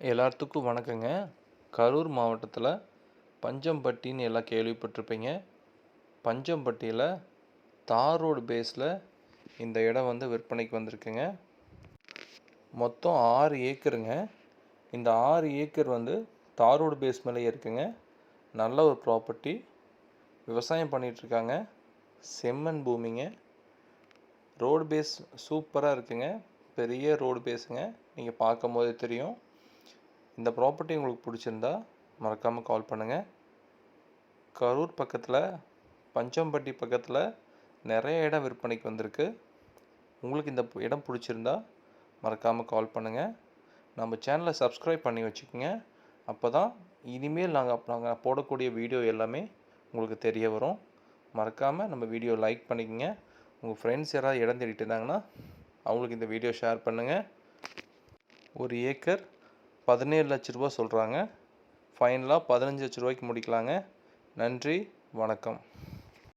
எல்லாத்துக்கும் வணக்கங்க. கரூர் மாவட்டத்தில் பஞ்சம்பட்டின்னு எல்லாம் கேள்விப்பட்டிருப்பீங்க. பஞ்சம்பட்டியில் தார் ரோடு பேஸில் இந்த இடம் வந்து விற்பனைக்கு வந்திருக்குங்க. மொத்தம் ஆறு ஏக்கருங்க. இந்த ஆறு ஏக்கர் வந்து தார் ரோடு பேஸ் மேலேயே இருக்குங்க. நல்ல ஒரு ப்ராப்பர்ட்டி. விவசாயம் பண்ணிகிட்ருக்காங்க செம்மண் பூமிங்க. ரோடு பேஸ் சூப்பராக இருக்குங்க. பெரிய ரோடு பேஸுங்க. நீங்கள் பார்க்கும் போதே தெரியும். இந்த ப்ராப்பர்ட்டி உங்களுக்கு பிடிச்சிருந்தா மறக்காமல் கால் பண்ணுங்கள் கரூர் பக்கத்தில் பஞ்சம்பட்டி பக்கத்தில் நிறைய இடம் விற்பனைக்கு வந்திருக்கு. உங்களுக்கு இந்த இடம் பிடிச்சிருந்தா மறக்காமல் கால் பண்ணுங்கள் நம்ம சேனலை சப்ஸ்கிரைப் பண்ணி வச்சுக்கோங்க. அப்போ தான் இனிமேல் நாங்கள் நாங்கள் போடக்கூடிய வீடியோ எல்லாமே உங்களுக்கு தெரிய வரும். மறக்காமல் நம்ம வீடியோ லைக் பண்ணிக்கோங்க. உங்கள் ஃப்ரெண்ட்ஸ் யாராவது இடம் தேடிட்டு இருந்தாங்கன்னா அவங்களுக்கு இந்த வீடியோ ஷேர் பண்ணுங்கள் ஒரு ஏக்கர் பதினேழு லட்ச ரூபா சொல்கிறாங்க ஃபைனலாக பதினஞ்சு லட்ச ரூபாய்க்கு முடிக்கலாங்க. நன்றி வணக்கம்.